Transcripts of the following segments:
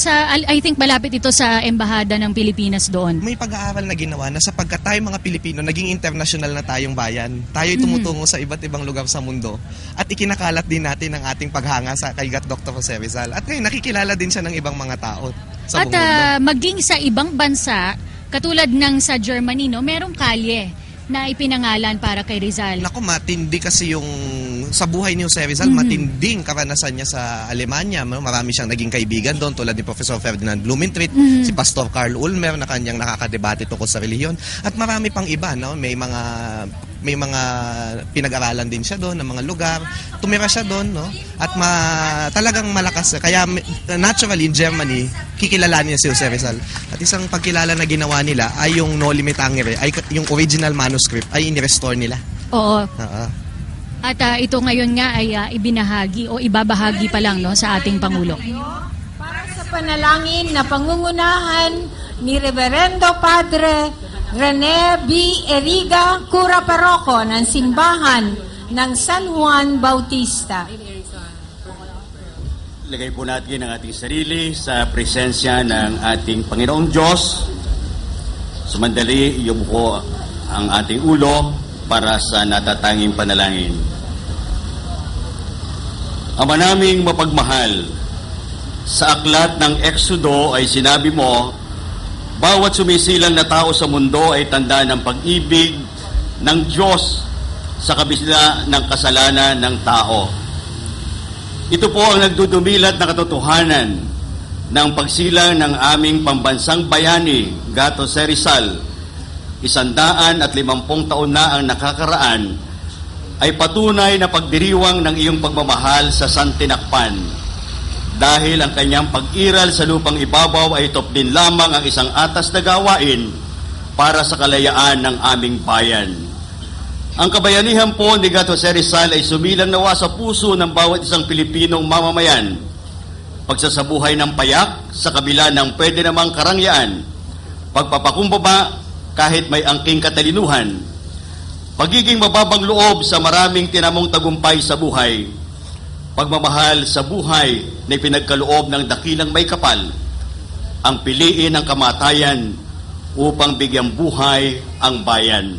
Sa, I think malapit ito sa embahada ng Pilipinas doon. May pag-aaral na ginawa na sapagkat tayo mga Pilipino, naging international na tayong bayan. Tayo'y tumutungo sa iba't ibang lugar sa mundo. At ikinakalat din natin ang ating paghanga sa kay Gat Dr. Jose Rizal. At ngayon, nakikilala din siya ng ibang mga tao sa At buong mundo. ah, maging sa ibang bansa, katulad ng sa Germany, no, merong kalye na ipinangalan para kay Rizal. Nako, matindi kasi yung sa buhay ni Jose Rizal, matinding karanasan niya sa Alemanya. Marami siyang naging kaibigan doon tulad ni Professor Ferdinand Blumentritt, si Pastor Carl Ulmer na kanyang nakakadebate tungkol sa relihiyon at marami pang iba, no? May mga may mga pinag-aralan din siya doon ng mga lugar. Tumira siya doon, no? At ma, talagang malakas. Kaya may- naturally in Germany, kikilalanin niya si Jose Rizal. At isang pagkilala na ginawa nila ay yung No Limit Tangere, ay yung original manuscript ay in-restore nila. Oo. Oo. At ah, ito ngayon nga ay ah, ibinahagi o ibabahagi pa lang no, sa ating Pangulo. Para sa panalangin na pangungunahan ni Reverendo Padre Rene B. Eriga, Cura Paroko ng Simbahan ng San Juan Bautista. Lagay po natin ang ating sarili sa presensya ng ating Panginoong Diyos. Sumandali, iyo po ang ating ulo para sa natatanging panalangin. Ama naming mapagmahal, sa aklat ng Exodo ay sinabi mo, bawat sumisilang na tao sa mundo ay tanda ng pag-ibig ng Diyos sa kabisla ng kasalanan ng tao. Ito po ang nagdudumilat na katotohanan ng pagsilang ng aming pambansang bayani, Gato Serizal. Isandaan at limampung taon na ang nakakaraan ay patunay na pagdiriwang ng iyong pagmamahal sa Santinakpan. Dahil ang kanyang pag-iral sa lupang ibabaw ay din lamang ang isang atas na gawain para sa kalayaan ng aming bayan. Ang kabayanihan po ni Gato Serizal ay sumilang nawa sa puso ng bawat isang Pilipinong mamamayan. Pagsasabuhay ng payak sa kabila ng pwede namang karangyaan. Pagpapakumbaba kahit may angking katalinuhan. Pagiging mababang loob sa maraming tinamong tagumpay sa buhay. Pagmamahal sa buhay na pinagkaloob ng dakilang may kapal. Ang piliin ng kamatayan upang bigyang buhay ang bayan.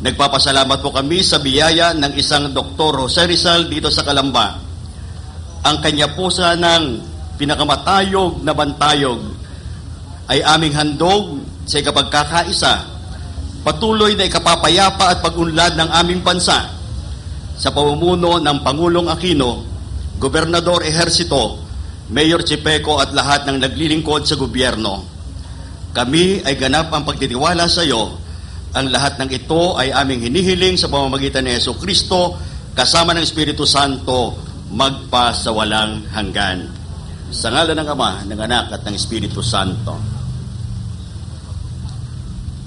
Nagpapasalamat po kami sa biyaya ng isang Dr. Jose Rizal dito sa Kalamba. Ang kanya po sanang pinakamatayog na bantayog ay aming handog sa ikapagkakaisa, patuloy na ikapapayapa at pagunlad ng aming bansa sa pamumuno ng Pangulong Aquino, Gobernador Ejercito, Mayor Chipeco at lahat ng naglilingkod sa gobyerno. Kami ay ganap ang pagtitiwala sa iyo ang lahat ng ito ay aming hinihiling sa pamamagitan ni Yeso Kristo kasama ng Espiritu Santo magpa sa walang hanggan. Sa ngalan ng Ama, ng Anak at ng Espiritu Santo.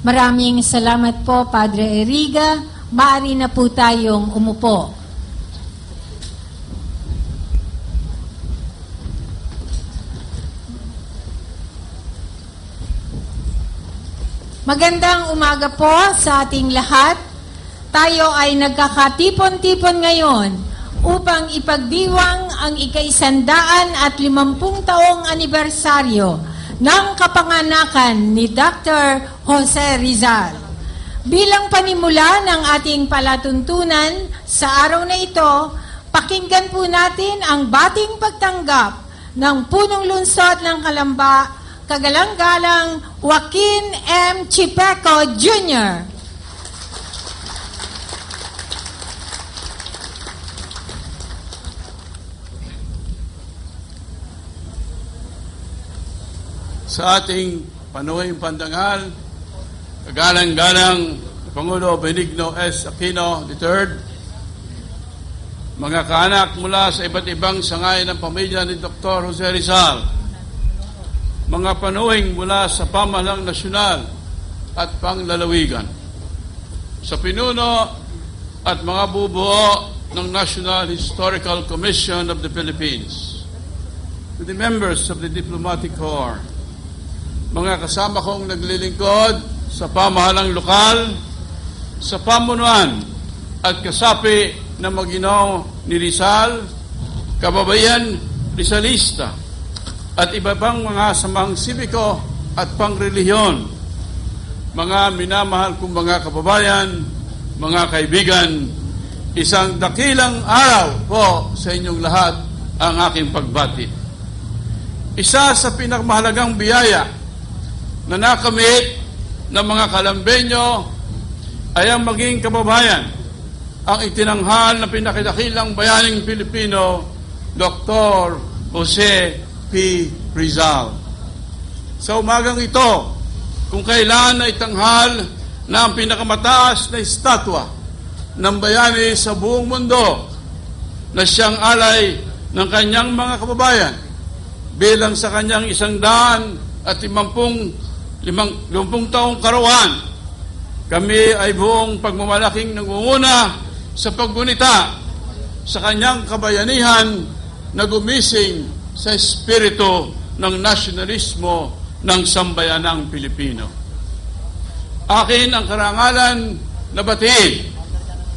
Maraming salamat po, Padre Eriga. Maaari na po tayong umupo. Magandang umaga po sa ating lahat. Tayo ay nagkakatipon-tipon ngayon upang ipagdiwang ang ikaisandaan at limampung taong anibersaryo ng kapanganakan ni Dr. Jose Rizal. Bilang panimula ng ating palatuntunan sa araw na ito, pakinggan po natin ang bating pagtanggap ng punong lunsod ng Kalamba, kagalang-galang Joaquin M. Chipeco Jr. sa ating panuwing pandangal, kagalang-galang Pangulo Benigno S. Aquino III, mga kaanak mula sa iba't ibang sangay ng pamilya ni Dr. Jose Rizal, mga panuwing mula sa pamahalang nasyonal at panglalawigan, sa pinuno at mga bubuo ng National Historical Commission of the Philippines, to the members of the Diplomatic Corps, mga kasama kong naglilingkod sa pamahalang lokal, sa pamunuan at kasapi na maginaw ni Rizal, kababayan Rizalista, at iba pang mga samang sibiko at pangrelihiyon. Mga minamahal kong mga kababayan, mga kaibigan, isang dakilang araw po sa inyong lahat ang aking pagbati. Isa sa pinakamahalagang biyaya na nakamit ng mga kalambenyo ay ang maging kababayan ang itinanghal na pinakadakilang bayaning Pilipino, Dr. Jose P. Rizal. Sa umagang ito, kung kailan na itanghal na ang pinakamataas na estatwa ng bayani sa buong mundo na siyang alay ng kanyang mga kababayan bilang sa kanyang isang daan at limampung, limang, limampung taong karawan. Kami ay buong pagmamalaking nangunguna sa paggunita sa kanyang kabayanihan na gumising sa espiritu ng nasyonalismo ng sambayanang Pilipino. Akin ang karangalan na batiin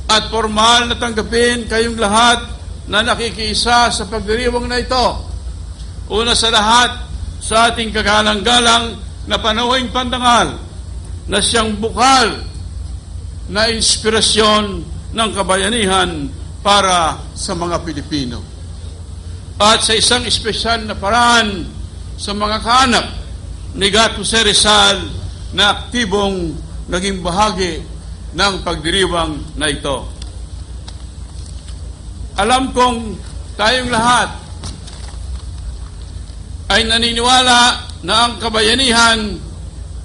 at formal na tanggapin kayong lahat na nakikiisa sa pagdiriwang na ito. Una sa lahat, sa ating kagalang-galang na panawing pandangal na siyang bukal na inspirasyon ng kabayanihan para sa mga Pilipino. At sa isang espesyal na paraan sa mga kaanak ni Gato Jose Rizal na aktibong naging bahagi ng pagdiriwang na ito. Alam kong tayong lahat ay naniniwala na ang kabayanihan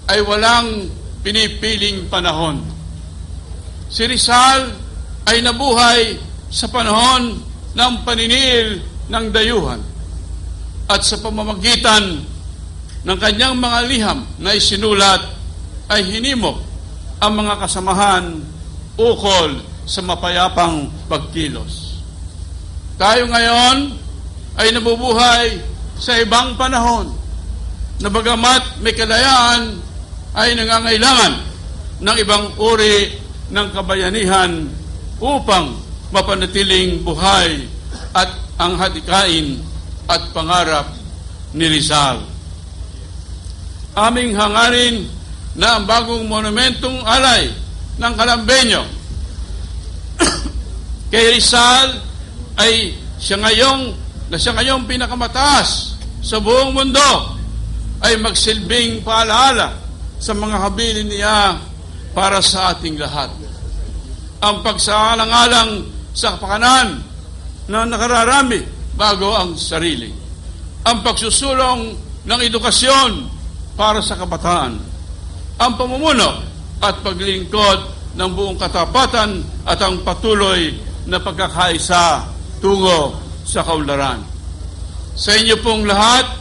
ay walang pinipiling panahon. Si Rizal ay nabuhay sa panahon ng paninil ng dayuhan at sa pamamagitan ng kanyang mga liham na isinulat ay hinimok ang mga kasamahan ukol sa mapayapang pagkilos. Tayo ngayon ay nabubuhay sa ibang panahon na bagamat may kalayaan ay nangangailangan ng ibang uri ng kabayanihan upang mapanatiling buhay at ang hadikain at pangarap ni Rizal. Aming hangarin na ang bagong monumentong alay ng Kalambenyo kay Rizal ay siya ngayong na siya ngayong pinakamataas sa buong mundo ay magsilbing paalaala sa mga habilin niya para sa ating lahat. Ang pagsaalang-alang sa kapakanan na nakararami bago ang sarili. Ang pagsusulong ng edukasyon para sa kabataan. Ang pamumuno at paglingkod ng buong katapatan at ang patuloy na pagkakaisa tungo sa kaunlaran. Sa inyo pong lahat,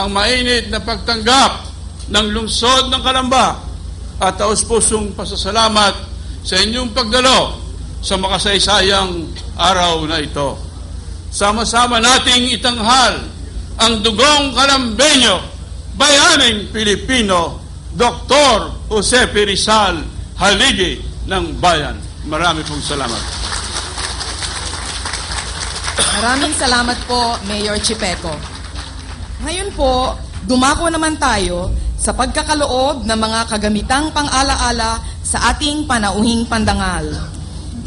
ang mainit na pagtanggap ng lungsod ng Kalamba at taus-pusong pasasalamat sa inyong pagdalo sa makasaysayang araw na ito. Sama-sama nating itanghal ang dugong kalambenyo, bayaning Pilipino, Dr. Jose P. Haligi ng bayan. Marami pong salamat. Maraming salamat po, Mayor Chipeco. Ngayon po, dumako naman tayo sa pagkakaloob ng mga kagamitang pang-alaala sa ating panauhing pandangal.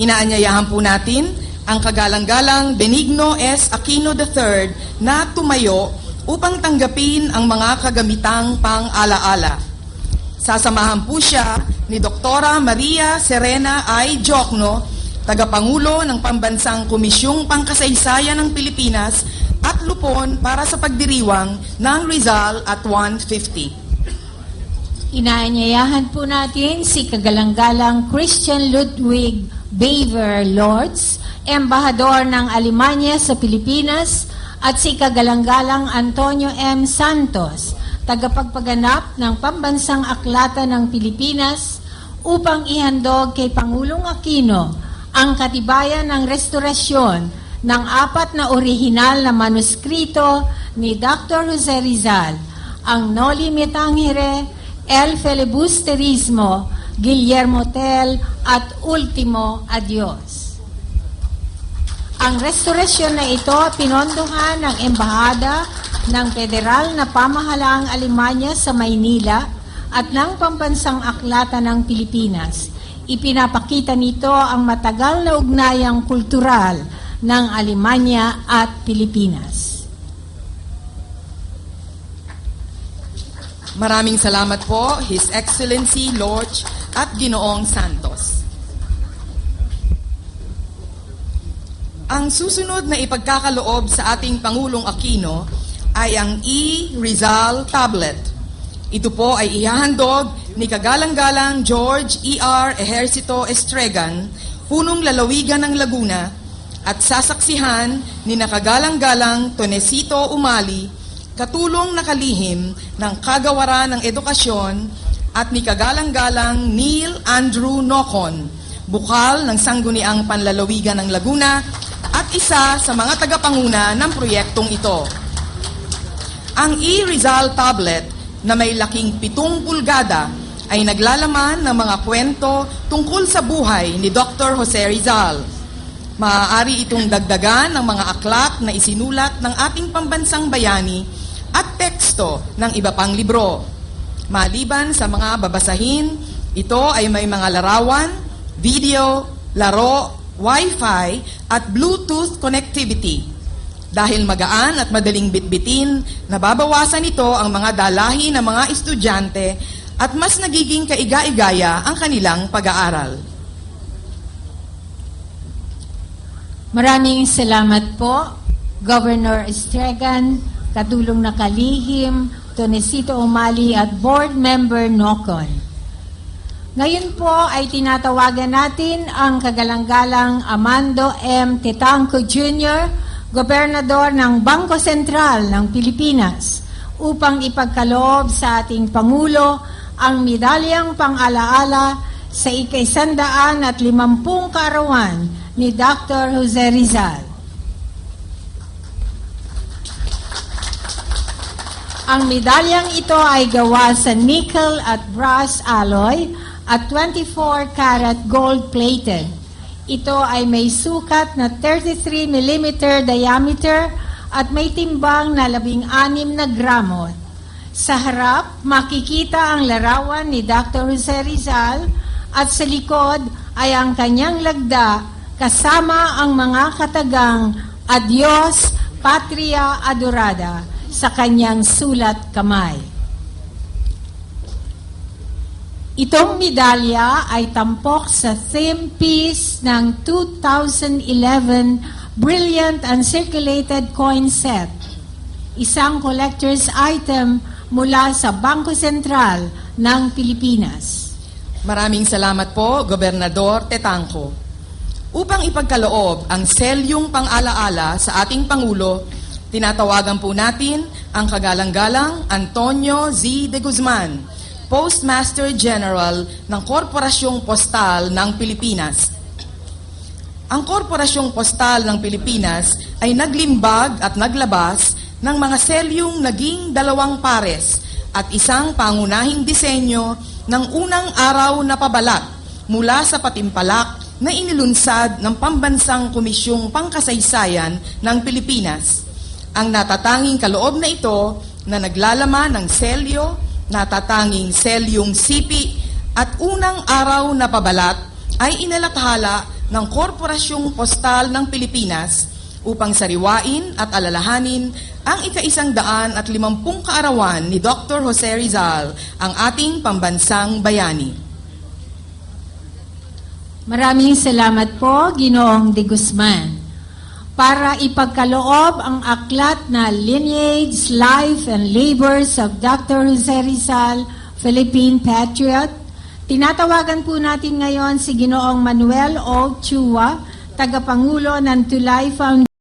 Inaanyayahan po natin ang kagalang-galang Benigno S. Aquino III na tumayo upang tanggapin ang mga kagamitang pang-alaala. Sasamahan po siya ni Doktora Maria Serena I. Jokno, tagapangulo ng Pambansang Komisyong Pangkasaysayan ng Pilipinas at lupon para sa pagdiriwang ng Rizal at 150. Inaanyayahan po natin si kagalang-galang Christian Ludwig Baver Lords, Embahador ng Alemanya sa Pilipinas, at si kagalang-galang Antonio M. Santos, tagapagpaganap ng Pambansang Aklata ng Pilipinas upang ihandog kay Pangulong Aquino ang katibayan ng restorasyon ng apat na orihinal na manuskrito ni Dr. Jose Rizal, ang Noli Me Tangere, El Filibusterismo, Guillermo Tell at Ultimo Adios. Ang restorasyon na ito pinondohan ng Embahada ng federal na pamahalaang Alemanya sa Maynila at ng Pambansang Aklatan ng Pilipinas. Ipinapakita nito ang matagal na ugnayang kultural ng Alemanya at Pilipinas. Maraming salamat po, His Excellency Lord at Ginoong Santos. Ang susunod na ipagkakaloob sa ating Pangulong Aquino ay ang E-Rizal Tablet. Ito po ay ihahandog ni Kagalang-Galang George E.R. Ejercito Estregan, punong lalawigan ng Laguna, at sasaksihan ni Nakagalang-Galang Tonesito Umali, katulong nakalihim ng kagawaran ng edukasyon at ni Kagalang-Galang Neil Andrew Nocon, bukal ng sangguniang panlalawigan ng Laguna at isa sa mga tagapanguna ng proyektong ito. Ang e-Rizal tablet na may laking pitong pulgada ay naglalaman ng mga kwento tungkol sa buhay ni Dr. Jose Rizal. Maaari itong dagdagan ng mga aklat na isinulat ng ating pambansang bayani at teksto ng iba pang libro. Maliban sa mga babasahin, ito ay may mga larawan, video, laro, Wi-Fi at Bluetooth connectivity. Dahil magaan at madaling bitbitin, nababawasan nito ang mga dalahi ng mga estudyante at mas nagiging kaiga-igaya ang kanilang pag-aaral. Maraming salamat po, Governor Estregan, katulong na kalihim, Tonesito Umali at Board Member Nocon. Ngayon po ay tinatawagan natin ang kagalang-galang Amando M. Tetangco Jr., Gobernador ng Bangko Sentral ng Pilipinas, upang ipagkaloob sa ating Pangulo ang medalyang pang-alaala sa ikaisandaan at limampung kaarawan ni Dr. Jose Rizal. Ang medalyang ito ay gawa sa nickel at brass alloy at 24 karat gold plated. Ito ay may sukat na 33 mm diameter at may timbang na 16 na gramo. Sa harap, makikita ang larawan ni Dr. Jose Rizal at sa likod ay ang kanyang lagda kasama ang mga katagang Adios, Patria Adorada sa kanyang sulat kamay. Itong medalya ay tampok sa theme piece ng 2011 Brilliant Uncirculated Coin Set, isang collector's item mula sa Bangko Sentral ng Pilipinas. Maraming salamat po, Gobernador Tetangco. Upang ipagkaloob ang selyong pang-alaala sa ating Pangulo, tinatawagan po natin ang kagalang-galang Antonio Z. de Guzman, Postmaster General ng Korporasyong Postal ng Pilipinas. Ang Korporasyong Postal ng Pilipinas ay naglimbag at naglabas ng mga selyong naging dalawang pares at isang pangunahing disenyo ng unang araw na pabalat mula sa patimpalak na inilunsad ng Pambansang Komisyong Pangkasaysayan ng Pilipinas. Ang natatanging kaloob na ito na naglalaman ng selyo, natatanging selyong sipi at unang araw na pabalat ay inalathala ng Korporasyong Postal ng Pilipinas upang sariwain at alalahanin ang ikaisang daan at limampung kaarawan ni Dr. Jose Rizal, ang ating pambansang bayani. Maraming salamat po, Ginoong de Guzman. Para ipagkaloob ang aklat na Lineage, Life and Labors of Dr. Jose Rizal, Philippine Patriot, tinatawagan po natin ngayon si Ginoong Manuel O. Chua, tagapangulo ng Tulay Foundation.